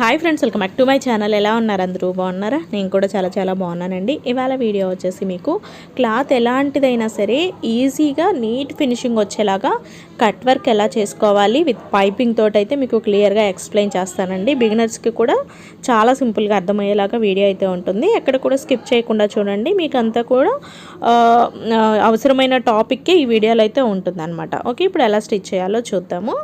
Hi friends welcome back to my channel. ఎలా ఉన్నారు అందరూ? బాగున్నారా? నేను కూడా చాలా చాలా బాగున్నానండి. ఇవాళ వీడియో వచ్చేసి మీకు క్లాత్ ఎలాంటిదైనా సరే ఈజీగా నీట్ ఫినిషింగ్ వచ్చేలాగా కట్ వర్క్ ఎలా చేసుకోవాలి విత్ పైపింగ్ తోటైతే అయితే మీకు క్లియర్గా ఎక్స్ప్లెయిన్ చేస్తానండి. బిగినర్స్కి కూడా చాలా సింపుల్గా అర్థమయ్యేలాగా వీడియో అయితే ఉంటుంది. ఎక్కడ కూడా స్కిప్ చేయకుండా చూడండి. మీకు అంతా కూడా అవసరమైన టాపిక్కే ఈ వీడియోలో అయితే ఉంటుందన్నమాట. ఓకే ఇప్పుడు ఎలా స్టిచ్ చేయాలో చూద్దాము.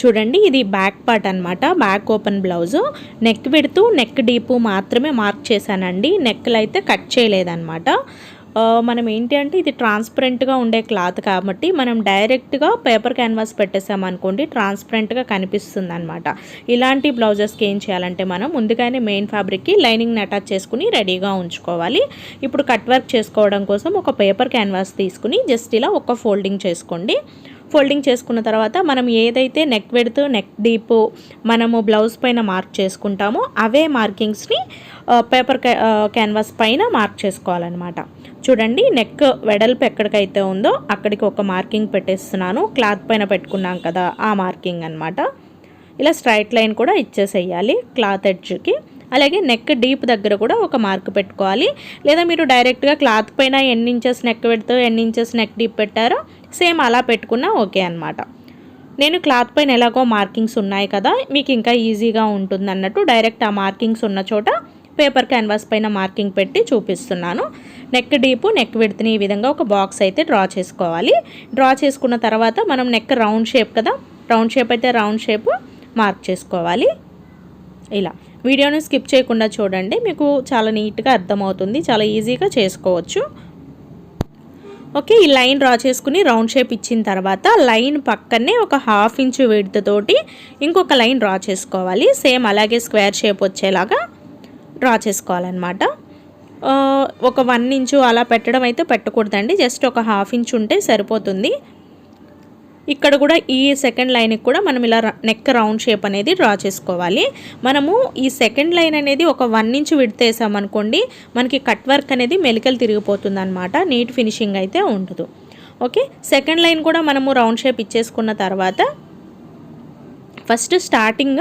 చూడండి ఇది బ్యాక్ పార్ట్ అనమాట బ్యాక్ ఓపెన్ బ్లౌజు. నెక్ పెడుతూ నెక్ డీపు మాత్రమే మార్క్ చేశానండి. నెక్లు అయితే కట్ చేయలేదన్నమాట. మనం ఏంటి అంటే ఇది ట్రాన్స్పరెంట్గా ఉండే క్లాత్ కాబట్టి మనం డైరెక్ట్గా పేపర్ క్యాన్వాస్ పెట్టేసామనుకోండి ట్రాన్స్పరెంట్గా కనిపిస్తుంది అనమాట ఇలాంటి బ్లౌజెస్కి ఏం చేయాలంటే మనం ముందుగానే మెయిన్ ఫ్యాబ్రిక్కి లైనింగ్ని అటాచ్ చేసుకుని రెడీగా ఉంచుకోవాలి. ఇప్పుడు కట్ వర్క్ చేసుకోవడం కోసం ఒక పేపర్ క్యాన్వాస్ తీసుకుని జస్ట్ ఇలా ఒక ఫోల్డింగ్ చేసుకోండి. ఫోల్డింగ్ చేసుకున్న తర్వాత మనం ఏదైతే నెక్ పెడుతూ నెక్ డీప్ మనము బ్లౌజ్ పైన మార్క్ చేసుకుంటామో అవే మార్కింగ్స్ని పేపర్ క్యాన్వాస్ పైన మార్క్ చేసుకోవాలన్నమాట. చూడండి నెక్ వెడల్పు ఎక్కడికైతే ఉందో అక్కడికి ఒక మార్కింగ్ పెట్టేస్తున్నాను. క్లాత్ పైన పెట్టుకున్నాం కదా ఆ మార్కింగ్ అన్నమాట. ఇలా స్ట్రైట్ లైన్ కూడా ఇచ్చేసేయాలి క్లాత్ ఎడ్జ్కి. అలాగే నెక్ డీప్ దగ్గర కూడా ఒక మార్క్ పెట్టుకోవాలి. లేదా మీరు డైరెక్ట్గా క్లాత్ పైన ఎన్ని ఇంచెస్ నెక్ పెడుతూ ఎన్ని ఇంచెస్ నెక్ డీప్ పెట్టారో సేమ్ అలా పెట్టుకున్నా ఓకే అనమాట నేను క్లాత్ పైన ఎలాగో మార్కింగ్స్ ఉన్నాయి కదా మీకు ఇంకా ఈజీగా ఉంటుంది అన్నట్టు డైరెక్ట్ ఆ మార్కింగ్స్ ఉన్న చోట పేపర్ క్యాన్వాస్ పైన మార్కింగ్ పెట్టి చూపిస్తున్నాను. నెక్ డీపు నెక్ విడ్త్ని ఈ విధంగా ఒక బాక్స్ అయితే డ్రా చేసుకోవాలి. డ్రా చేసుకున్న తర్వాత మనం నెక్ రౌండ్ షేప్ కదా రౌండ్ షేప్ అయితే రౌండ్ షేప్ మార్క్ చేసుకోవాలి. ఇలా. వీడియోని స్కిప్ చేయకుండా చూడండి మీకు చాలా నీట్గా అర్థమవుతుంది చాలా ఈజీగా చేసుకోవచ్చు. ఓకే ఈ లైన్ డ్రా చేసుకుని రౌండ్ షేప్ ఇచ్చిన తర్వాత లైన్ పక్కనే ఒక హాఫ్ ఇంచ్ విడ్త్ తోటి ఇంకొక లైన్ డ్రా చేసుకోవాలి. సేమ్ అలాగే స్క్వేర్ షేప్ వచ్చేలాగా డ్రా చేసుకోవాలన్నమాట. ఒక వన్ ఇంచు అలా పెట్టడం అయితే పెట్టకూడదండి. జస్ట్ ఒక హాఫ్ ఇంచ్ ఉంటే సరిపోతుంది. ఇక్కడ కూడా ఈ సెకండ్ లైన్కి కూడా మనం ఇలా నెక్ రౌండ్ షేప్ అనేది డ్రా చేసుకోవాలి. మనము ఈ సెకండ్ లైన్ అనేది ఒక వన్ ఇంచ్ విడతేసామనుకోండి మనకి కట్ వర్క్ అనేది మెలికలు తిరిగిపోతుంది అనమాట నీట్ ఫినిషింగ్ అయితే ఉండదు. ఓకే సెకండ్ లైన్ కూడా మనము రౌండ్ షేప్ ఇచ్చేసుకున్న తర్వాత first starting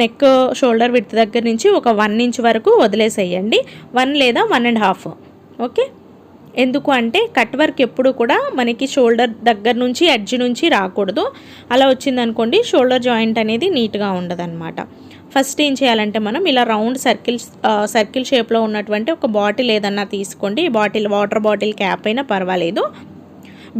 neck shoulder width దగ్గర నుంచి ఒక వన్ ఇంచ్ వరకు వదిలేసేయండి. వన్ లేదా వన్ అండ్ హాఫ్ ఓకే ఎందుకు అంటే కట్ వర్క్ ఎప్పుడు కూడా మనకి షోల్డర్ దగ్గర నుంచి ఎడ్జ్ నుంచి రాకూడదు. అలా వచ్చిందనుకోండి షోల్డర్ జాయింట్ అనేది నీట్గా ఉండదన్నమాట. ఫస్ట్ ఏం చేయాలంటే మనం ఇలా రౌండ్ సర్కిల్ సర్కిల్ షేప్లో ఉన్నటువంటి ఒక బాటిల్ ఏదన్నా తీసుకోండి. బాటిల్ వాటర్ బాటిల్ క్యాప్ అయినా పర్వాలేదు.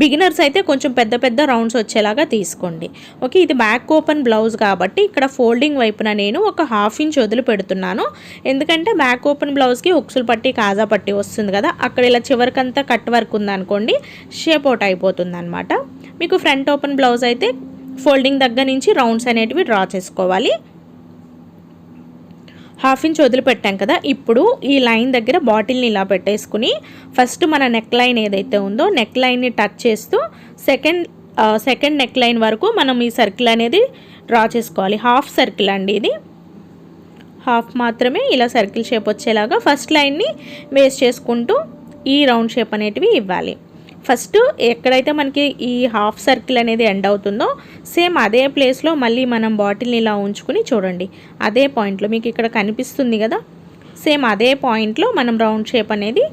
బిగినర్స్ అయితే కొంచెం పెద్ద పెద్ద రౌండ్స్ వచ్చేలాగా తీసుకోండి. ఓకే ఇది బ్యాక్ ఓపెన్ బ్లౌజ్ కాబట్టి ఇక్కడ ఫోల్డింగ్ వైపున నేను ఒక హాఫ్ ఇంచ్ వదిలి పెడుతున్నాను. ఎందుకంటే బ్యాక్ ఓపెన్ బ్లౌజ్కి ఉక్సులు పట్టి కాజా పట్టి వస్తుంది కదా అక్కడ ఇలా చివరికంతా కట్ వర్క్ ఉందనుకోండి షేప్ అవుట్ అయిపోతుంది అనమాట మీకు ఫ్రంట్ ఓపెన్ బ్లౌజ్ అయితే ఫోల్డింగ్ దగ్గర నుంచి రౌండ్స్ అనేటివి డ్రా చేసుకోవాలి. హాఫ్ ఇంచ్ వదిలిపెట్టాం కదా ఇప్పుడు ఈ లైన్ దగ్గర బాటిల్ని ఇలా పెట్టేసుకుని ఫస్ట్ మన నెక్ లైన్ ఏదైతే ఉందో నెక్ లైన్ని టచ్ చేస్తూ సెకండ్ సెకండ్ నెక్ లైన్ వరకు మనం ఈ సర్కిల్ అనేది డ్రా చేసుకోవాలి. హాఫ్ సర్కిల్ అండి ఇది. హాఫ్ మాత్రమే ఇలా సర్కిల్ షేప్ వచ్చేలాగా ఫస్ట్ లైన్ని వేస్ట్ చేసుకుంటూ ఈ రౌండ్ షేప్ అనేటివి ఇవ్వాలి. ఫస్ట్ ఎక్కడైతే మనకి ఈ హాఫ్ సర్కిల్ అనేది ఎండ్ అవుతుందో సేమ్ అదే ప్లేస్లో మళ్ళీ మనం బాటిల్ని ఇలా ఉంచుకుని చూడండి. అదే పాయింట్లో మీకు ఇక్కడ కనిపిస్తుంది కదా? సేమ్ అదే పాయింట్లో మనం రౌండ్ షేప్ అనేది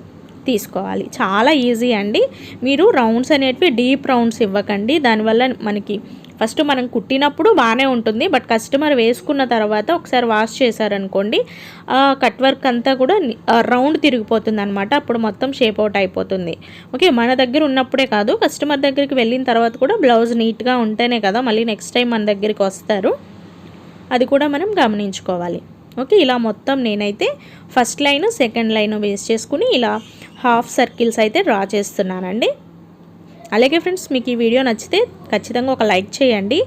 తీసుకోవాలి. చాలా ఈజీ అండి. మీరు రౌండ్స్ అనేటివి డీప్ రౌండ్స్ ఇవ్వకండి. దానివల్ల మనకి ఫస్ట్ మనం కుట్టినప్పుడు బాగానే ఉంటుంది బట్ కస్టమర్ వేసుకున్న తర్వాత ఒకసారి వాష్ చేశారనుకోండి కట్ వర్క్ అంతా కూడా రౌండ్ తిరిగిపోతుంది అనమాట అప్పుడు మొత్తం షేప్ అవుట్ అయిపోతుంది. ఓకే మన దగ్గర ఉన్నప్పుడే కాదు కస్టమర్ దగ్గరికి వెళ్ళిన తర్వాత కూడా బ్లౌజ్ నీట్గా ఉంటేనే కదా మళ్ళీ నెక్స్ట్ టైం మన దగ్గరికి వస్తారు. అది కూడా మనం గమనించుకోవాలి. ఓకే ఇలా మొత్తం నేనైతే first line second line waste చేసుకుని ఇలా హాఫ్ సర్కిల్స్ అయితే డ్రా చేస్తున్నానండి. అలాగే ఫ్రెండ్స్ మీకు ఈ వీడియో నచ్చితే ఖచ్చితంగా ఒక లైక్ చేయండి.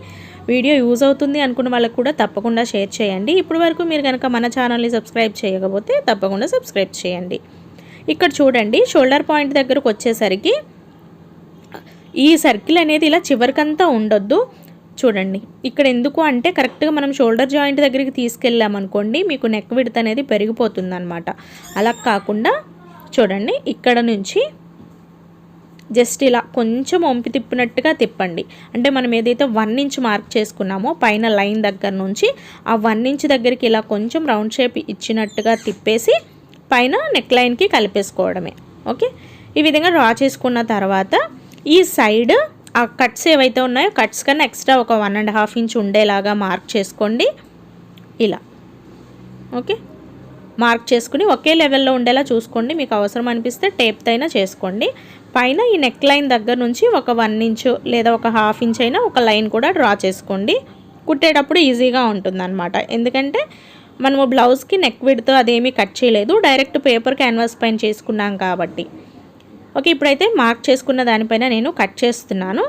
వీడియో యూజ్ అవుతుంది అనుకున్న వాళ్ళకు కూడా తప్పకుండా షేర్ చేయండి. ఇప్పటి వరకు మీరు కనుక మన ఛానల్ని సబ్స్క్రైబ్ చేయకపోతే తప్పకుండా సబ్స్క్రైబ్ చేయండి. ఇక్కడ చూడండి షోల్డర్ పాయింట్ దగ్గరకు వచ్చేసరికి ఈ సర్కిల్ అనేది ఇలా చివరికంతా ఉండొద్దు. చూడండి ఇక్కడ ఎందుకు అంటే కరెక్ట్గా మనం షోల్డర్ జాయింట్ దగ్గరికి తీసుకెళ్ళామనుకోండి మీకు నెక్ విడత అనేది పెరిగిపోతుంది అలా కాకుండా చూడండి ఇక్కడ నుంచి జస్ట్ ఇలా కొంచెం వంపి తిప్పినట్టుగా తిప్పండి. అంటే మనం ఏదైతే వన్ ఇంచ్ మార్క్ చేసుకున్నామో పైన లైన్ దగ్గర నుంచి ఆ వన్ ఇంచ్ దగ్గరికి ఇలా కొంచెం రౌండ్ షేప్ ఇచ్చినట్టుగా తిప్పేసి పైన నెక్ లైన్కి కలిపేసుకోవడమే. ఓకే? ఈ విధంగా డ్రా చేసుకున్న తర్వాత ఈ సైడ్ ఆ కట్స్ ఏవైతే ఉన్నాయో కట్స్ కన్నా ఎక్స్ట్రా ఒక వన్ అండ్ హాఫ్ ఇంచ్ ఉండేలాగా మార్క్ చేసుకోండి. ఇలా. ఓకే? మార్క్ చేసుకుని ఒకే లెవెల్లో ఉండేలా చూసుకోండి. మీకు అవసరం అనిపిస్తే టేప్తో అయినా చేసుకోండి. పైన ఈ నెక్ లైన్ దగ్గర నుంచి ఒక వన్ ఇంచ్ లేదా ఒక హాఫ్ ఇంచ్ అయినా ఒక లైన్ కూడా డ్రా చేసుకోండి. కుట్టేటప్పుడు ఈజీగా ఉంటుందన్నమాట. ఎందుకంటే మనము బ్లౌజ్కి నెక్ విడ్తో అదేమీ కట్ చేయలేదు. డైరెక్ట్ పేపర్ క్యాన్వాస్ పైన చేసుకున్నాం కాబట్టి. ఓకే ఇప్పుడైతే మార్క్ చేసుకున్న దానిపైన నేను కట్ చేస్తున్నాను.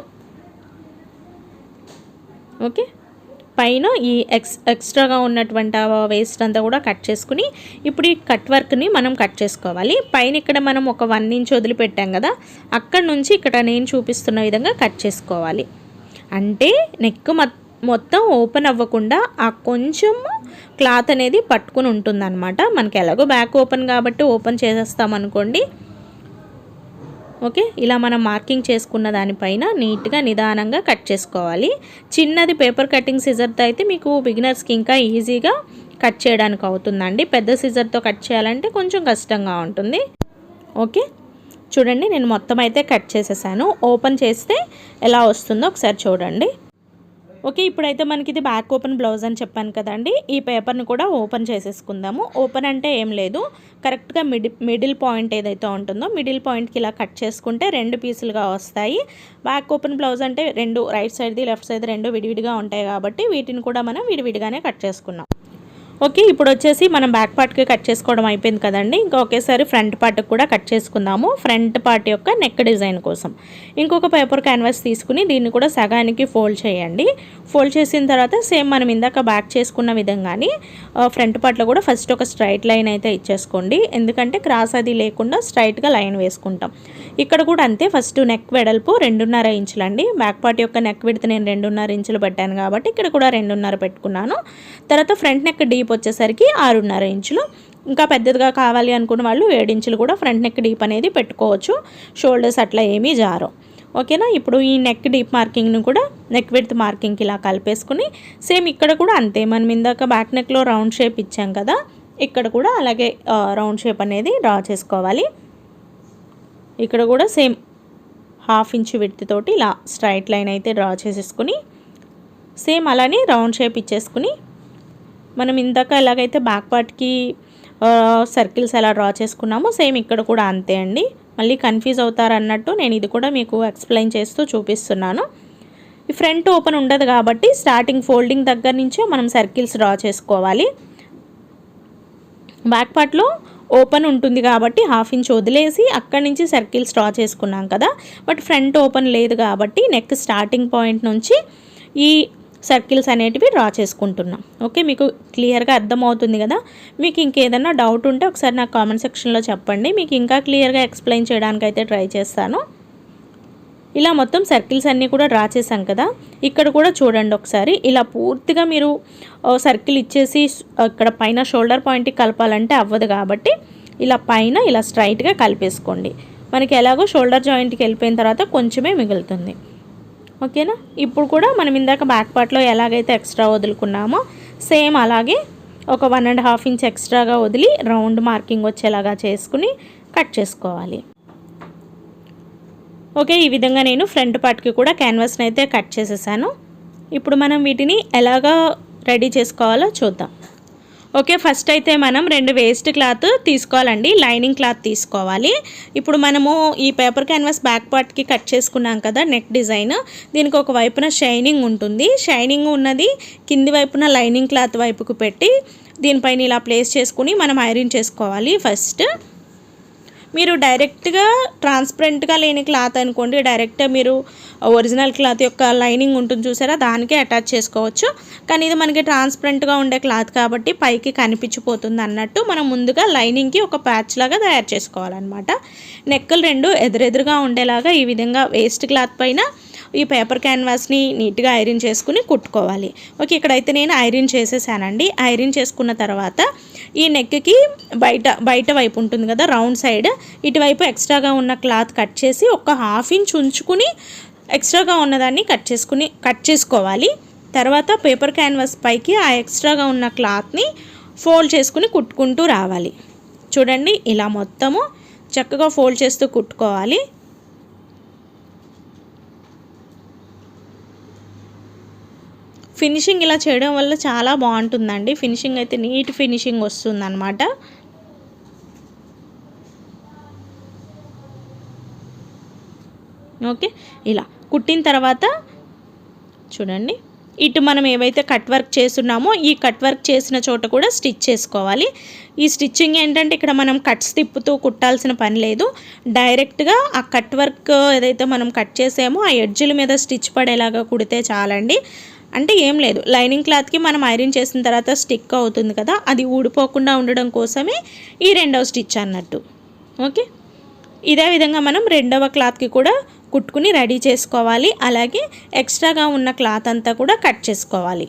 ఓకే? పైన ఈ ఎక్స్ ఎక్స్ట్రాగా ఉన్నటువంటి వేస్ట్ అంతా కూడా కట్ చేసుకుని ఇప్పుడు ఈ కట్ వర్క్ని మనం కట్ చేసుకోవాలి. పైన ఇక్కడ మనం ఒక వన్ ఇంచ్ వదిలిపెట్టాం కదా అక్కడ నుంచి ఇక్కడ నేను చూపిస్తున్న విధంగా కట్ చేసుకోవాలి. అంటే నెక్ మొత్తం ఓపెన్ అవ్వకుండా ఆ కొంచెం క్లాత్ అనేది పట్టుకుని ఉంటుందన్నమాట. మనకి ఎలాగో బ్యాక్ ఓపెన్ కాబట్టి ఓపెన్ చేసేస్తాం అనుకోండి ఓకే? ఇలా మనం మార్కింగ్ చేసుకున్న దానిపైన నీట్గా నిదానంగా కట్ చేసుకోవాలి. చిన్నది పేపర్ కటింగ్ సిజర్తో అయితే మీకు బిగినర్స్కి ఇంకా ఈజీగా కట్ చేయడానికి అవుతుందండి. పెద్ద సిజర్తో కట్ చేయాలంటే కొంచెం కష్టంగా ఉంటుంది. ఓకే? చూడండి నేను మొత్తం అయితే కట్ చేసేసాను. ఓపెన్ చేస్తే ఎలా వస్తుందో ఒకసారి చూడండి. ఓకే ఇప్పుడైతే మనకి ఇది బ్యాక్ ఓపెన్ బ్లౌజ్ అని చెప్పాను కదండి. ఈ పేపర్ని కూడా ఓపెన్ చేసేసుకుందాము. ఓపెన్ అంటే ఏం లేదు. కరెక్ట్గా మిడి మిడిల్ పాయింట్ ఏదైతే ఉంటుందో మిడిల్ పాయింట్కి ఇలా కట్ చేసుకుంటే రెండు పీసులుగా వస్తాయి. బ్యాక్ ఓపెన్ బ్లౌజ్ అంటే రెండు రైట్ సైడ్ది లెఫ్ట్ సైడ్ రెండు విడివిడిగా ఉంటాయి కాబట్టి వీటిని కూడా మనం విడివిడిగానే కట్ చేసుకున్నాం. ఓకే ఇప్పుడు వచ్చేసి మనం బ్యాక్ పార్ట్కి కట్ చేసుకోవడం అయిపోయింది కదండి. ఇంకా ఒకేసారి ఫ్రంట్ పార్ట్కి కూడా కట్ చేసుకుందాము. ఫ్రంట్ పార్ట్ యొక్క నెక్ డిజైన్ కోసం. ఇంకొక పేపర్ క్యాన్వాస్ తీసుకుని దీన్ని కూడా సగానికి ఫోల్డ్ చేయండి. ఫోల్డ్ చేసిన తర్వాత సేమ్ మనం ఇందాక బ్యాక్ చేసుకున్న విధంగానే ఫ్రంట్ పార్ట్లో కూడా ఫస్ట్ ఒక స్ట్రైట్ లైన్ అయితే ఇచ్చేసుకోండి. ఎందుకంటే క్రాస్ అది లేకుండా స్ట్రైట్గా లైన్ వేసుకుంటాం. ఇక్కడ కూడా అంతే ఫస్ట్ నెక్ వెడల్పు రెండున్నర ఇంచులండి. బ్యాక్ పార్ట్ యొక్క నెక్ విడితే నేను రెండున్నర ఇంచులు పెట్టాను కాబట్టి ఇక్కడ కూడా రెండున్నర పెట్టుకున్నాను. తర్వాత ఫ్రంట్ నెక్ డీప్ వచ్చేసరికి ఆరున్నర ఇంచులు. ఇంకా పెద్దదిగా కావాలి అనుకున్న వాళ్ళు ఇంచులు కూడా ఫ్రంట్ నెక్ డీప్ అనేది పెట్టుకోవచ్చు. షోల్డర్స్ అట్లా ఏమీ జారో ఓకేనా? ఇప్పుడు ఈ నెక్ డీప్ మార్కింగ్ను కూడా నెక్ విడ్త్ మార్కింగ్కి ఇలా కలిపేసుకుని సేమ్ ఇక్కడ కూడా అంతే. మనం ఇందాక బ్యాక్ నెక్లో రౌండ్ షేప్ ఇచ్చాం కదా ఇక్కడ కూడా అలాగే రౌండ్ షేప్ అనేది డ్రా చేసుకోవాలి. ఇక్కడ కూడా సేమ్ హాఫ్ ఇంచ్ విడ్త్ తోటి ఇలా స్ట్రైట్ లైన్ అయితే డ్రా చేసేసుకుని సేమ్ అలానే రౌండ్ షేప్ ఇచ్చేసుకుని మనం ఇందాక ఎలాగైతే బ్యాక్ పార్ట్కి సర్కిల్స్ ఎలా డ్రా చేసుకున్నామో సేమ్ ఇక్కడ కూడా అంతే అండి. మళ్ళీ కన్ఫ్యూజ్ అవుతారన్నట్టు నేను ఇది కూడా మీకు ఎక్స్ప్లెయిన్ చేస్తూ చూపిస్తున్నాను. ఈ ఫ్రంట్ ఓపెన్ ఉండదు కాబట్టి స్టార్టింగ్ ఫోల్డింగ్ దగ్గర నుంచే మనం సర్కిల్స్ డ్రా చేసుకోవాలి. బ్యాక్ పార్ట్లో ఓపెన్ ఉంటుంది కాబట్టి హాఫ్ ఇంచ్ వదిలేసి అక్కడి నుంచి సర్కిల్స్ డ్రా చేసుకున్నాం కదా. బట్ ఫ్రంట్ ఓపెన్ లేదు కాబట్టి నెక్ స్టార్టింగ్ పాయింట్ నుంచి ఈ సర్కిల్స్ అనేటివి డ్రా చేసుకుంటున్నాం. ఓకే మీకు క్లియర్గా అర్థమవుతుంది కదా? మీకు ఇంకేదన్నా డౌట్ ఉంటే ఒకసారి నాకు కామెంట్ సెక్షన్లో చెప్పండి. మీకు ఇంకా క్లియర్గా ఎక్స్ప్లెయిన్ చేయడానికి అయితే ట్రై చేస్తాను. ఇలా మొత్తం సర్కిల్స్ అన్నీ కూడా డ్రా చేశాం కదా? ఇక్కడ కూడా చూడండి ఒకసారి. ఇలా పూర్తిగా మీరు సర్కిల్ ఇచ్చేసి ఇక్కడ పైన షోల్డర్ పాయింట్కి కలపాలంటే అవ్వదు కాబట్టి ఇలా పైన ఇలా స్ట్రైట్గా కలిపేసుకోండి. మనకి ఎలాగో షోల్డర్ జాయింట్కి వెళ్ళిపోయిన తర్వాత కొంచెమే మిగులుతుంది. ఓకేనా? ఇప్పుడు కూడా మనం ఇందాక బ్యాక్ పార్ట్లో ఎలాగైతే ఎక్స్ట్రా వదులుకున్నామో సేమ్ అలాగే ఒక వన్ అండ్ హాఫ్ ఇంచ్ ఎక్స్ట్రాగా వదిలి రౌండ్ మార్కింగ్ వచ్చేలాగా చేసుకుని కట్ చేసుకోవాలి. ఓకే ఈ విధంగా నేను ఫ్రంట్ పార్ట్కి కూడా క్యాన్వాస్ని అయితే కట్ చేసేసాను. ఇప్పుడు మనం వీటిని ఎలాగా రెడీ చేసుకోవాలో చూద్దాం. ఓకే ఫస్ట్ అయితే మనం రెండు వేస్ట్ క్లాత్ తీసుకోవాలండి. లైనింగ్ క్లాత్ తీసుకోవాలి. ఇప్పుడు మనము ఈ పేపర్ క్యాన్వాస్ బ్యాక్ పార్ట్కి కట్ చేసుకున్నాం కదా నెక్ డిజైన్ దీనికి ఒక వైపున షైనింగ్ ఉంటుంది. షైనింగ్ ఉన్నది కింది వైపున లైనింగ్ క్లాత్ వైపుకు పెట్టి దీనిపైన ఇలా ప్లేస్ చేసుకుని మనం ఐరన్ చేసుకోవాలి ఫస్ట్ మీరు డైరెక్ట్గా ట్రాన్స్పరెంట్గా లేని క్లాత్ అనుకోండి డైరెక్ట్గా మీరు ఒరిజినల్ క్లాత్ యొక్క లైనింగ్ ఉంటుంది చూసారా దానికే అటాచ్ చేసుకోవచ్చు. కానీ ఇది మనకి ట్రాన్స్పరెంట్గా ఉండే క్లాత్ కాబట్టి పైకి కనిపించిపోతుంది అన్నట్టు మనం ముందుగా లైనింగ్కి ఒక ప్యాచ్ లాగా తయారు చేసుకోవాలన్నమాట. నెక్కలు రెండు ఎదురెదురుగా ఉండేలాగా ఈ విధంగా వేస్ట్ క్లాత్ పైన ఈ పేపర్ క్యాన్వాస్ని నీట్గా ఐరన్ చేసుకుని కుట్టుకోవాలి. ఓకే ఇక్కడైతే నేను ఐరన్ చేసేసానండి. ఐరన్ చేసుకున్న తర్వాత ఈ నెక్కి బయట బయట వైపు ఉంటుంది కదా రౌండ్ సైడ్. ఇటువైపు ఎక్స్ట్రాగా ఉన్న క్లాత్ కట్ చేసి ఒక హాఫ్ ఇంచ్ ఉంచుకుని ఎక్స్ట్రాగా ఉన్నదాన్ని కట్ చేసుకుని కట్ చేసుకోవాలి. తర్వాత పేపర్ క్యాన్వాస్ పైకి ఆ ఎక్స్ట్రాగా ఉన్న క్లాత్ని ఫోల్డ్ చేసుకుని కుట్టుకుంటూ రావాలి. చూడండి ఇలా మొత్తము చక్కగా ఫోల్డ్ చేస్తూ కుట్టుకోవాలి. ఫినిషింగ్ ఇలా చేయడం వల్ల చాలా బాగుంటుందండి. ఫినిషింగ్ అయితే నీట్ ఫినిషింగ్ వస్తుందన్నమాట. ఓకే. ఇలా కుట్టిన తర్వాత చూడండి. ఇటు మనం ఏవైతే కట్ వర్క్ చేస్తున్నామో ఈ కట్ వర్క్ చేసిన చోట కూడా స్టిచ్ చేసుకోవాలి. ఈ స్టిచ్చింగ్ ఏంటంటే ఇక్కడ మనం కట్స్ తిప్పుతూ కుట్టాల్సిన పని లేదు. డైరెక్ట్గా ఆ కట్ వర్క్ ఏదైతే మనం కట్ చేసామో ఆ ఎడ్జిల మీద స్టిచ్ పడేలాగా కుడితే చాలండి. అంటే ఏం లేదు. లైనింగ్ క్లాత్కి మనం ఐరన్ చేసిన తర్వాత స్టిక్ అవుతుంది కదా అది ఊడిపోకుండా ఉండడం కోసమే ఈ రెండవ స్టిచ్ అన్నట్టు. ఓకే? ఇదే విధంగా మనం రెండవ క్లాత్కి కూడా కుట్టుకుని రెడీ చేసుకోవాలి. అలాగే ఎక్స్ట్రాగా ఉన్న క్లాత్ అంతా కూడా కట్ చేసుకోవాలి.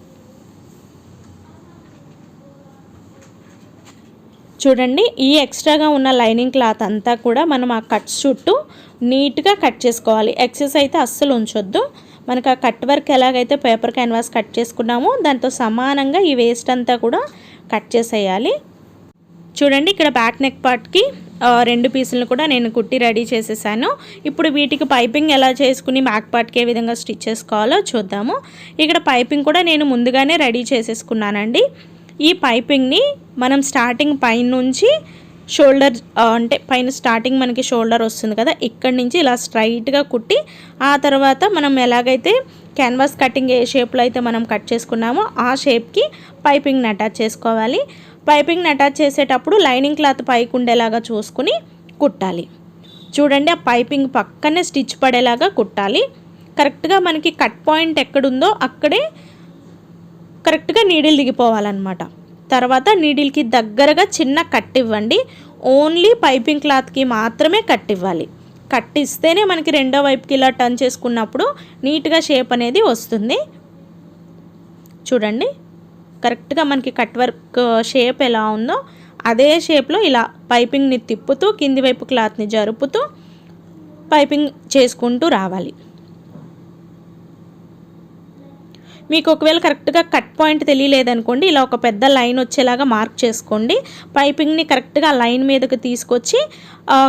చూడండి ఈ ఎక్స్ట్రాగా ఉన్న లైనింగ్ క్లాత్ అంతా కూడా మనం ఆ కట్స్ చుట్టూ నీట్గా కట్ చేసుకోవాలి. ఎక్సెస్ అయితే అస్సలు ఉంచొద్దు. మనకు ఆ కట్ వర్క్ ఎలాగైతే పేపర్ క్యాన్వాస్ కట్ చేసుకున్నామో దాంతో సమానంగా ఈ వేస్ట్ అంతా కూడా కట్ చేసేయాలి. చూడండి ఇక్కడ బ్యాక్ నెక్ పార్ట్కి రెండు పీసులను కూడా నేను కుట్టి రెడీ చేసేసాను. ఇప్పుడు వీటికి పైపింగ్ ఎలా చేసుకుని బ్యాక్ పార్ట్కి ఏ విధంగా స్టిచ్ చేసుకోవాలో చూద్దాము. ఇక్కడ పైపింగ్ కూడా నేను ముందుగానే రెడీ చేసేసుకున్నానండి. ఈ పైపింగ్ని మనం స్టార్టింగ్ పైన నుంచి షోల్డర్ అంటే పైన స్టార్టింగ్ మనకి షోల్డర్ వస్తుంది కదా ఇక్కడి నుంచి ఇలా స్ట్రైట్గా కుట్టి ఆ తర్వాత మనం ఎలాగైతే క్యాన్వాస్ కటింగ్ ఏ షేప్లో అయితే మనం కట్ చేసుకున్నామో ఆ షేప్కి పైపింగ్ని అటాచ్ చేసుకోవాలి. పైపింగ్ని అటాచ్ చేసేటప్పుడు లైనింగ్ క్లాత్ పైకి ఉండేలాగా చూసుకుని కుట్టాలి. చూడండి ఆ పైపింగ్ పక్కనే స్టిచ్ పడేలాగా కుట్టాలి. కరెక్ట్గా మనకి కట్ పాయింట్ ఎక్కడుందో అక్కడే కరెక్ట్గా నీడిల్ దిగిపోవాలన్నమాట. తర్వాత నీడిల్కి దగ్గరగా చిన్న కట్టివ్వండి ఓన్లీ పైపింగ్ క్లాత్కి మాత్రమే కట్టివ్వాలి కట్టిస్తేనే మనకి రెండో వైపుకి ఇలా టర్న్ చేసుకున్నప్పుడు నీట్గా షేప్ అనేది వస్తుంది. చూడండి. కరెక్ట్గా మనకి కట్ వర్క్ షేప్ ఎలా ఉందో అదే షేప్లో ఇలా పైపింగ్ని తిప్పుతూ కింది వైపు క్లాత్ని జరుపుతూ పైపింగ్ చేసుకుంటూ రావాలి. మీకు ఒకవేళ కరెక్ట్గా కట్ పాయింట్ తెలియలేదనుకోండి ఇలా ఒక పెద్ద లైన్ వచ్చేలాగా మార్క్ చేసుకోండి. పైపింగ్ని కరెక్ట్గా లైన్ మీదకి తీసుకొచ్చి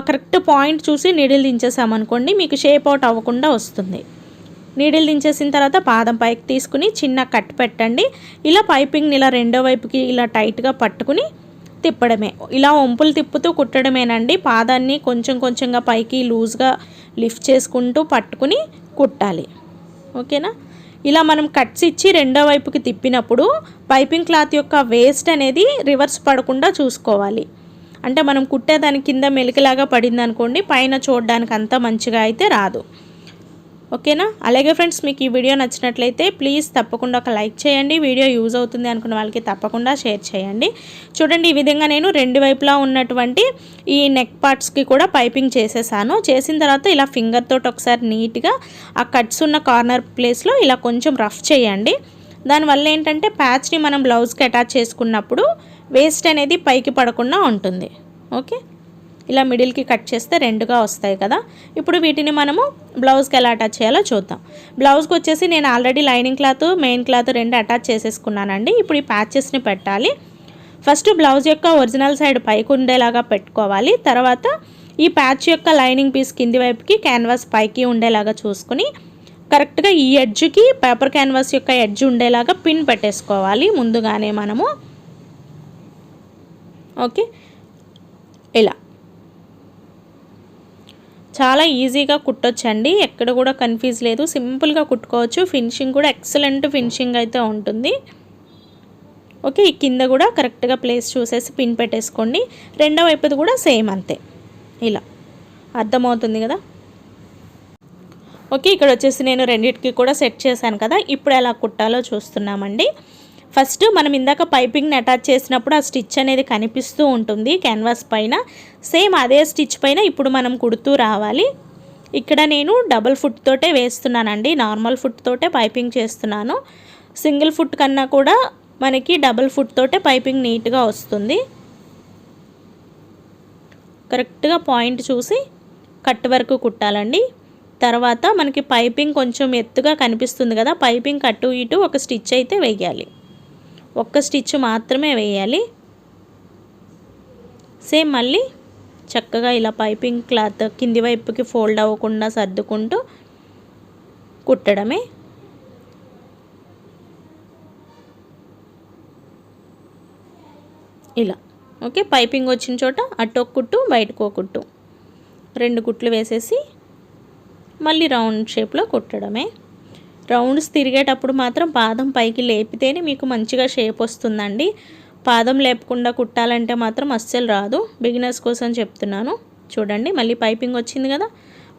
కరెక్ట్ పాయింట్ చూసి నీడిల్ దించేసామనుకోండి మీకు షేప్ అవుట్ అవ్వకుండా వస్తుంది. నీడిల్ దించేసిన తర్వాత పాదం పైకి తీసుకుని చిన్న కట్ పెట్టండి. ఇలా పైపింగ్ని ఇలా రెండో వైపుకి ఇలా టైట్గా పట్టుకుని తిప్పడమే. ఇలా వంపులు తిప్పుతూ కుట్టడమేనండి. పాదాన్ని కొంచెం కొంచెంగా పైకి లూజ్గా లిఫ్ట్ చేసుకుంటూ పట్టుకుని కుట్టాలి. ఓకేనా? ఇలా మనం కట్స్ ఇచ్చి రెండో వైపుకి తిప్పినప్పుడు పైపింగ్ క్లాత్ యొక్క వేస్ట్ అనేది రివర్స్ పడకుండా చూసుకోవాలి. అంటే మనం కుట్టేదాని కింద మెలికలాగా పడింది అనుకోండి పైన చూడడానికి అంత మంచిగా అయితే రాదు. ఓకేనా? అలాగే ఫ్రెండ్స్ మీకు ఈ వీడియో నచ్చినట్లయితే ప్లీజ్ తప్పకుండా ఒక లైక్ చేయండి. వీడియో యూజ్ అవుతుంది అనుకున్న వాళ్ళకి తప్పకుండా షేర్ చేయండి. చూడండి ఈ విధంగా నేను రెండు వైపులా ఉన్నటువంటి ఈ నెక్ పార్ట్స్కి కూడా పైపింగ్ చేసేసాను. చేసిన తర్వాత ఇలా ఫింగర్ తోటి ఒకసారి నీట్గా ఆ కట్స్ ఉన్న కార్నర్ ప్లేస్లో ఇలా కొంచెం రఫ్ చేయండి. దానివల్ల ఏంటంటే ప్యాచ్ని మనం బ్లౌజ్కి అటాచ్ చేసుకున్నప్పుడు వేస్ట్ అనేది పైకి పడకుండా ఉంటుంది. ఓకే? ఇలా మిడిల్కి కట్ చేస్తే రెండుగా వస్తాయి కదా. ఇప్పుడు వీటిని మనము బ్లౌజ్కి ఎలా అటాచ్ చేయాలో చూద్దాం. బ్లౌజ్కి వచ్చేసి నేను already lining cloth main cloth రెండు అటాచ్ చేసేసుకున్నానండి. ఇప్పుడు ఈ ప్యాచెస్ని పెట్టాలి. ఫస్ట్ బ్లౌజ్ యొక్క ఒరిజినల్ సైడ్ పైకి ఉండేలాగా పెట్టుకోవాలి. తర్వాత ఈ ప్యాచ్ యొక్క లైనింగ్ పీస్ కింది వైపుకి క్యాన్వాస్ పైకి ఉండేలాగా చూసుకుని కరెక్ట్గా ఈ ఎడ్జ్కి పేపర్ క్యాన్వాస్ యొక్క ఎడ్జ్ ఉండేలాగా పిన్ పెట్టేసుకోవాలి ముందుగానే మనము. ఓకే? ఇలా. చాలా ఈజీగా కుట్టొచ్చండి. ఎక్కడ కూడా కన్ఫ్యూజ్ లేదు. సింపుల్గా కుట్టుకోవచ్చు. ఫినిషింగ్ కూడా ఎక్సలెంట్ ఫినిషింగ్ అయితే ఉంటుంది. ఓకే ఈ కింద కూడా కరెక్ట్గా ప్లేస్ చూసేసి పిన్ పెట్టేసుకోండి. రెండో వైపుది కూడా సేమ్ అంతే. ఇలా. అర్థమవుతుంది కదా? ఓకే ఇక్కడ వచ్చేసి నేను రెండింటికి కూడా సెట్ చేశాను కదా. ఇప్పుడు ఎలా కుట్టాలో చూస్తున్నామండి. ఫస్ట్ మనం ఇందాక పైపింగ్ని అటాచ్ చేసినప్పుడు ఆ స్టిచ్ అనేది కనిపిస్తూ ఉంటుంది క్యాన్వాస్ పైన. సేమ్ అదే స్టిచ్ పైన ఇప్పుడు మనం కుడుతూ రావాలి. ఇక్కడ నేను డబుల్ ఫుట్ తోటే వేస్తున్నానండి. నార్మల్ ఫుట్ తోటే పైపింగ్ చేస్తున్నాను. సింగిల్ ఫుట్ కన్నా కూడా మనకి డబుల్ ఫుట్ తోటే పైపింగ్ నీట్గా వస్తుంది. కరెక్ట్గా పాయింట్ చూసి కట్ వరకు కుట్టాలండి. తర్వాత మనకి పైపింగ్ కొంచెం ఎత్తుగా కనిపిస్తుంది కదా పైపింగ్ అటు ఇటు ఒక స్టిచ్ అయితే వేయాలి. ఒక్క స్టిచ్ మాత్రమే వేయాలి. సేమ్ మళ్ళీ చక్కగా ఇలా పైపింగ్ క్లాత్ కింది వైపుకి ఫోల్డ్ అవ్వకుండా సర్దుకుంటూ కుట్టడమే. ఇలా. ఓకే పైపింగ్ వచ్చిన చోట అటు ఒక కుట్టు బయటకు ఒక కుట్టు. రెండు కుట్లు వేసేసి మళ్ళీ రౌండ్ షేప్లో కుట్టడమే. రౌండ్స్ తిరిగేటప్పుడు మాత్రం పాదం పైకి లేపితేనే మీకు మంచిగా షేప్ వస్తుందండి. పాదం లేపకుండా కుట్టాలంటే మాత్రం అస్సలు రాదు. బిగినర్స్ కోసం చెప్తున్నాను. చూడండి మళ్ళీ పైపింగ్ వచ్చింది కదా.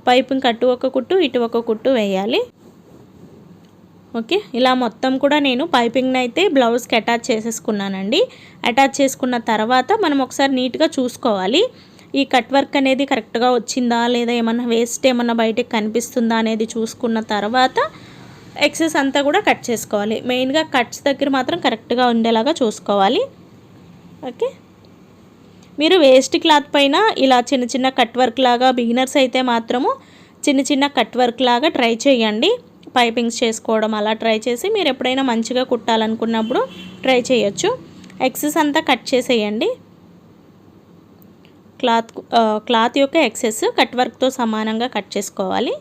పైపింగ్ అటు ఒక కుట్టు ఇటు ఒక కుట్టు వేయాలి. ఓకే ఇలా మొత్తం కూడా నేను పైపింగ్ని అయితే బ్లౌజ్కి అటాచ్ చేసేసుకున్నానండి. అటాచ్ చేసుకున్న తర్వాత మనం ఒకసారి నీట్గా చూసుకోవాలి. ఈ కట్ వర్క్ అనేది కరెక్ట్గా వచ్చిందా లేదా ఏమన్నా వేస్ట్ ఏమన్నా బయటకు కనిపిస్తుందా అనేది చూసుకున్న తర్వాత ఎక్సెస్ అంతా కూడా కట్ చేసుకోవాలి. మెయిన్గా కట్స్ దగ్గర మాత్రం కరెక్ట్గా ఉండేలాగా చూసుకోవాలి. ఓకే మీరు వేస్ట్ క్లాత్ పైన ఇలా చిన్న చిన్న కట్ వర్క్ లాగా బిగినర్స్ అయితే మాత్రము చిన్న చిన్న కట్ వర్క్ లాగా ట్రై చేయండి. పైపింగ్స్ చేసుకోవడం అలా ట్రై చేసి మీరు ఎప్పుడైనా మంచిగా కుట్టాలనుకున్నప్పుడు ట్రై చేయొచ్చు. ఎక్సెస్ అంతా కట్ చేసేయండి. క్లాత్ క్లాత్ uh, యొక్క ఎక్సెస్ కట్ వర్క్తో సమానంగా కట్ చేసుకోవాలి.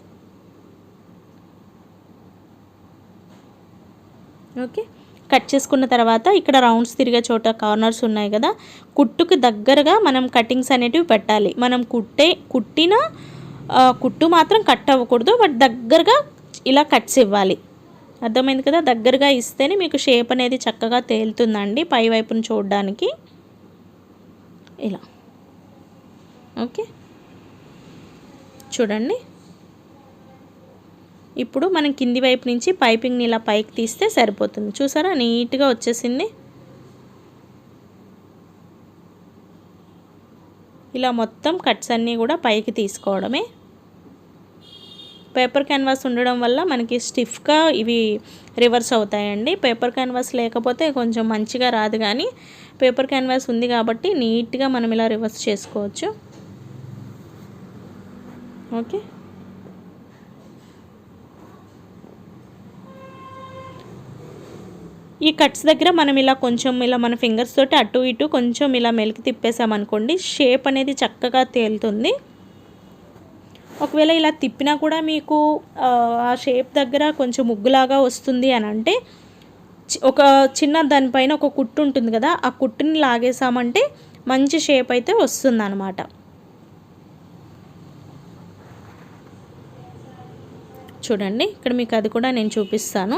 ఓకే. కట్ చేసుకున్న తర్వాత ఇక్కడ రౌండ్స్ తిరిగే చోట కార్నర్స్ ఉన్నాయి కదా కుట్టుకు దగ్గరగా మనం కటింగ్స్ అనేటివి పెట్టాలి. మనం కుట్టే కుట్టిన కుట్టు మాత్రం కట్ అవ్వకూడదు బట్ దగ్గరగా ఇలా కట్స్ ఇవ్వాలి. అర్థమైంది కదా? దగ్గరగా ఇస్తేనే మీకు షేప్ అనేది చక్కగా తేలుతుందండి పై వైపును చూడడానికి. ఇలా. ఓకే. చూడండి. ఇప్పుడు మనం కింది వైపు నుంచి పైపింగ్ని ఇలా పైకి తీస్తే సరిపోతుంది. చూసారా? నీట్గా వచ్చేసింది. ఇలా మొత్తం కట్స్ అన్నీ కూడా పైకి తీసుకోవడమే. పేపర్ క్యాన్వాస్ ఉండడం వల్ల మనకి స్టిఫ్గా ఇవి రివర్స్ అవుతాయండి. పేపర్ క్యాన్వాస్ లేకపోతే కొంచెం మంచిగా రాదు కానీ పేపర్ క్యాన్వాస్ ఉంది కాబట్టి నీట్గా మనం ఇలా రివర్స్ చేసుకోవచ్చు. ఓకే? ఈ కట్స్ దగ్గర మనం ఇలా కొంచెం ఇలా మన ఫింగర్స్ తోటి అటు ఇటు కొంచెం ఇలా మెలికి తిప్పేసామనుకోండి షేప్ అనేది చక్కగా తేలుతుంది. ఒకవేళ ఇలా తిప్పినా కూడా మీకు ఆ షేప్ దగ్గర కొంచెం ముగ్గులాగా వస్తుంది అని అంటే ఒక చిన్న దానిపైన ఒక కుట్టు ఉంటుంది కదా ఆ కుట్టుని లాగేసామంటే మంచి షేప్ అయితే వస్తుంది అనమాట చూడండి ఇక్కడ మీకు అది కూడా నేను చూపిస్తాను.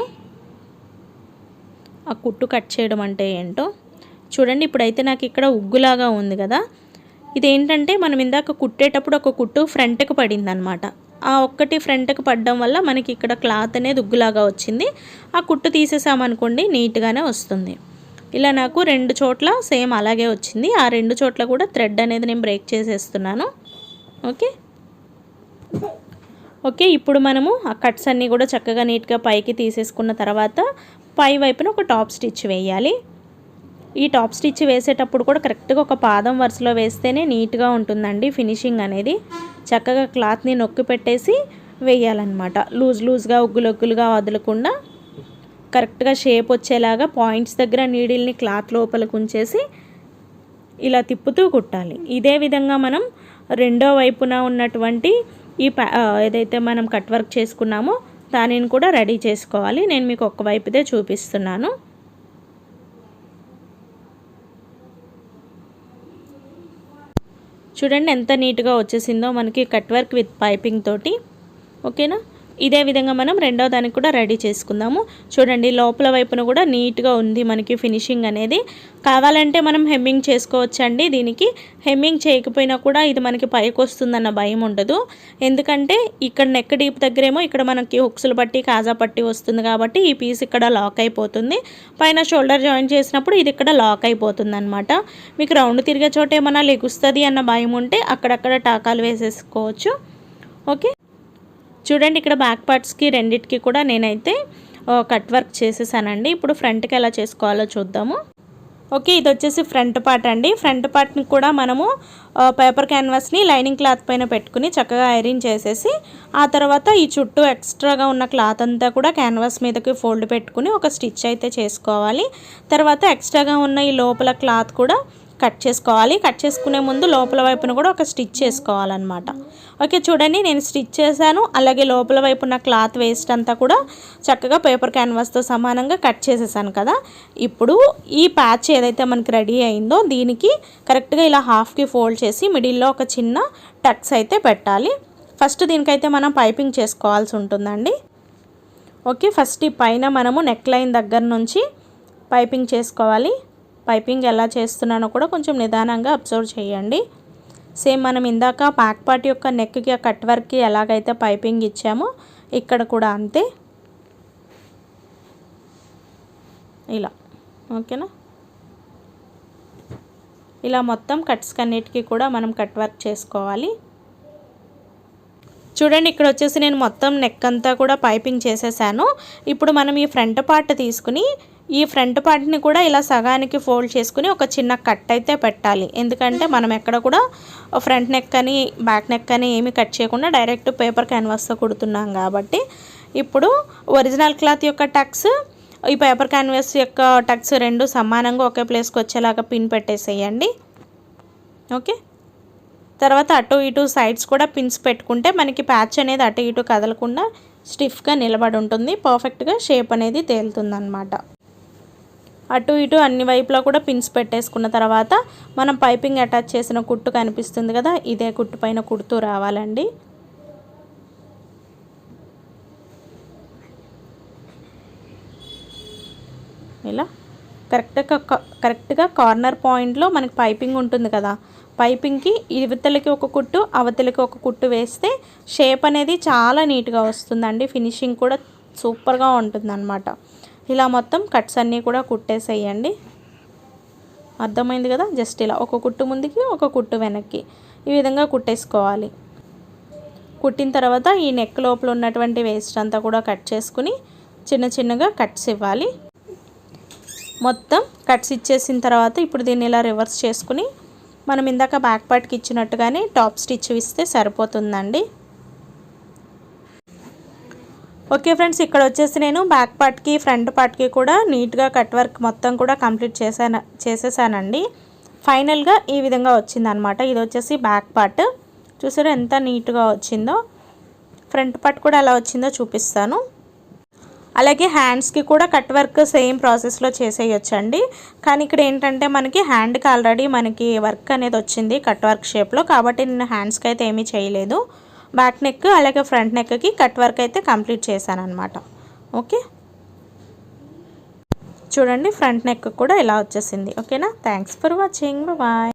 ఆ కుట్టు కట్ చేయడం అంటే ఏంటో చూడండి. ఇప్పుడైతే నాకు ఇక్కడ ఉగ్గులాగా ఉంది కదా. ఇదేంటంటే మనం ఇందాక కుట్టేటప్పుడు ఒక కుట్టు ఫ్రంట్కి పడింది అనమాట ఆ ఒక్కటి ఫ్రంట్కి పడడం వల్ల మనకి ఇక్కడ క్లాత్ అనేది ఉగ్గులాగా వచ్చింది. ఆ కుట్టు తీసేసామనుకోండి నీట్గానే వస్తుంది. ఇలా నాకు రెండు చోట్ల సేమ్ అలాగే వచ్చింది. ఆ రెండు చోట్ల కూడా థ్రెడ్ అనేది నేను బ్రేక్ చేసేస్తున్నాను. ఓకే? ఓకే ఇప్పుడు మనము ఆ కట్స్ అన్నీ కూడా చక్కగా నీట్గా పైకి తీసేసుకున్న తర్వాత పై వైపున ఒక టాప్ స్టిచ్ వేయాలి. ఈ టాప్ స్టిచ్ వేసేటప్పుడు కూడా కరెక్ట్గా ఒక పాదం వరుసలో వేస్తేనే నీట్గా ఉంటుందండి ఫినిషింగ్ అనేది. చక్కగా క్లాత్ని నొక్కి పెట్టేసి వేయాలన్నమాట. లూజ్ లూజ్గా ఒగ్గులొగ్గులుగా వదలకుండా కరెక్ట్గా షేప్ వచ్చేలాగా పాయింట్స్ దగ్గర నీడిల్ని క్లాత్ లోపలికి ఉంచేసి ఇలా తిప్పుతూ కుట్టాలి. ఇదే విధంగా మనం రెండో వైపున ఉన్నటువంటి ఈ ఏదైతే మనం కట్ వర్క్ చేసుకున్నామో దానిని కూడా రెడీ చేసుకోవాలి. నేను మీకు ఒక్క వైపుదే చూపిస్తున్నాను. చూడండి ఎంత నీట్గా వచ్చేసిందో మనకి కట్ వర్క్ విత్ పైపింగ్ తోటి. ఓకేనా? ఇదే విధంగా మనం రెండో దానికి కూడా రెడీ చేసుకుందాము. చూడండి లోపల వైపున కూడా నీట్గా ఉంది మనకి ఫినిషింగ్ అనేది. కావాలంటే మనం హెమ్మింగ్ చేసుకోవచ్చండి దీనికి. హెమ్మింగ్ చేయకపోయినా కూడా ఇది మనకి పైకి వస్తుందన్న భయం ఉండదు. ఎందుకంటే ఇక్కడ నెక్ డీప్ దగ్గరేమో ఇక్కడ మనకి హుక్స్లు పట్టి కాజా పట్టి వస్తుంది కాబట్టి ఈ పీస్ ఇక్కడ లాక్ అయిపోతుంది. పైన షోల్డర్ జాయిన్ చేసినప్పుడు ఇది ఇక్కడ లాక్ అయిపోతుంది అనమాట మీకు రౌండ్ తిరిగే చోట ఏమన్నా లెగుస్తుంది అన్న భయం ఉంటే అక్కడక్కడ టాకాలు వేసేసుకోవచ్చు. ఓకే? చూడండి ఇక్కడ బ్యాక్ పార్ట్స్కి రెండిటికి కూడా నేనైతే కట్ వర్క్ చేసేసానండి. ఇప్పుడు ఫ్రంట్కి ఎలా చేసుకోవాలో చూద్దాము. ఓకే ఇది వచ్చేసి ఫ్రంట్ పార్ట్ అండి. ఫ్రంట్ పార్ట్ని కూడా మనము పేపర్ క్యాన్వాస్ని లైనింగ్ క్లాత్ పైన పెట్టుకుని చక్కగా ఐరన్ చేసేసి ఆ తర్వాత ఈ చుట్టూ ఎక్స్ట్రాగా ఉన్న క్లాత్ అంతా కూడా క్యాన్వాస్ మీదకి ఫోల్డ్ పెట్టుకుని ఒక స్టిచ్ అయితే చేసుకోవాలి. తర్వాత ఎక్స్ట్రాగా ఉన్న ఈ లోపల క్లాత్ కూడా కట్ చేసుకోవాలి. కట్ చేసుకునే ముందు లోపల వైపున కూడా ఒక స్టిచ్ చేసుకోవాలన్నమాట. ఓకే చూడండి నేను స్టిచ్ చేశాను. అలాగే లోపల వైపు ఉన్న క్లాత్ వేస్ట్ అంతా కూడా చక్కగా పేపర్ క్యాన్వాస్తో సమానంగా కట్ చేసేసాను కదా. ఇప్పుడు ఈ ప్యాచ్ ఏదైతే మనకి రెడీ అయిందో దీనికి కరెక్ట్గా ఇలా హాఫ్కి ఫోల్డ్ చేసి మిడిల్లో ఒక చిన్న టక్స్ అయితే పెట్టాలి. ఫస్ట్ దీనికైతే మనం పైపింగ్ చేసుకోవాల్సి ఉంటుందండి. ఓకే ఫస్ట్ ఈ పైన మనము నెక్ లైన్ దగ్గర నుంచి పైపింగ్ చేసుకోవాలి. పైపింగ్ ఎలా చేస్తున్నానో కూడా కొంచెం నిదానంగా అబ్జర్వ్ చేయండి. సేమ్ మనం ఇందాక బ్యాక్ పార్ట్ యొక్క నెక్కి ఆ కట్ వర్క్కి ఎలాగైతే పైపింగ్ ఇచ్చామో ఇక్కడ కూడా అంతే. ఇలా. ఓకేనా ఇలా మొత్తం కట్స్ కన్నిటికీ కూడా మనం కట్ వర్క్ చేసుకోవాలి. చూడండి ఇక్కడ వచ్చేసి నేను మొత్తం నెక్ అంతా కూడా పైపింగ్ చేసేసాను. ఇప్పుడు మనం ఈ ఫ్రంట్ పార్ట్ తీసుకుని ఈ ఫ్రంట్ పార్ట్ని కూడా ఇలా సగానికి ఫోల్డ్ చేసుకుని ఒక చిన్న కట్ అయితే పెట్టాలి. ఎందుకంటే మనం ఎక్కడ కూడా ఫ్రంట్ నెక్ అని బ్యాక్ నెక్ అని ఏమి కట్ చేయకుండా డైరెక్ట్ పేపర్ క్యాన్వాస్తో కుడుతున్నాం కాబట్టి ఇప్పుడు ఒరిజినల్ క్లాత్ యొక్క టక్స్ ఈ పేపర్ క్యాన్వాస్ యొక్క టక్స్ రెండు సమానంగా ఒకే ప్లేస్కి వచ్చేలాగా పిన్ పెట్టేసేయండి. ఓకే? తర్వాత అటు ఇటు సైడ్స్ కూడా పిన్స్ పెట్టుకుంటే మనకి ప్యాచ్ అనేది అటు ఇటు కదలకుండా స్టిఫ్గా నిలబడి ఉంటుంది. పర్ఫెక్ట్గా షేప్ అనేది తేలుతుంది అనమాట అటు ఇటు అన్ని వైపులా కూడా పిన్స్ పెట్టేసుకున్న తర్వాత మనం పైపింగ్ అటాచ్ చేసిన కుట్టు కనిపిస్తుంది కదా ఇదే కుట్టు పైన కుడుతూ రావాలండి. ఇలా కరెక్ట్గా కరెక్ట్గా కార్నర్ పాయింట్లో మనకి పైపింగ్ ఉంటుంది కదా పైపింగ్కి ఇవతలకి ఒక కుట్టు అవతలకి ఒక కుట్టు వేస్తే షేప్ అనేది చాలా నీట్గా వస్తుందండి. ఫినిషింగ్ కూడా సూపర్గా ఉంటుందన్నమాట. ఇలా మొత్తం కట్స్ అన్నీ కూడా కుట్టేసేయండి. అర్థమైంది కదా? జస్ట్ ఇలా ఒక కుట్టు ముందుకి ఒక కుట్టు వెనక్కి. ఈ విధంగా కుట్టేసుకోవాలి. కుట్టిన తర్వాత ఈ నెక్ లోపల ఉన్నటువంటి వేస్ట్ అంతా కూడా కట్ చేసుకుని చిన్న చిన్నగా కట్స్ ఇవ్వాలి. మొత్తం కట్స్ ఇచ్చేసిన తర్వాత ఇప్పుడు దీన్ని ఇలా రివర్స్ చేసుకుని మనం ఇందాక బ్యాక్ పార్ట్కి ఇచ్చినట్టుగానే టాప్ స్టిచ్ ఇస్తే సరిపోతుందండి. ఓకే ఫ్రెండ్స్ ఇక్కడ వచ్చేసి నేను బ్యాక్ పార్ట్కి ఫ్రంట్ పార్ట్కి కూడా నీట్గా కట్ వర్క్ మొత్తం కూడా కంప్లీట్ చేశాను చేసేసానండి. ఫైనల్గా ఈ విధంగా వచ్చిందనమాట ఇది వచ్చేసి బ్యాక్ పార్ట్. చూసారు ఎంత నీట్గా వచ్చిందో. ఫ్రంట్ పార్ట్ కూడా ఎలా వచ్చిందో చూపిస్తాను. అలాగే హ్యాండ్స్కి కూడా కట్ వర్క్ సేమ్ ప్రాసెస్లో చేసేయచ్చండి. కానీ ఇక్కడ ఏంటంటే మనకి హ్యాండ్కి ఆల్రెడీ మనకి వర్క్ అనేది వచ్చింది కట్ వర్క్ షేప్లో. కాబట్టి నేను హ్యాండ్స్కి అయితే ఏమీ చేయలేదు. బ్యాక్ నెక్ అలాగే ఫ్రంట్ నెక్కి కట్ వర్క్ అయితే కంప్లీట్ చేశాను అనమాట ఓకే? చూడండి ఫ్రంట్ నెక్ కూడా ఇలా వచ్చేసింది. ఓకేనా? Thanks for watching bye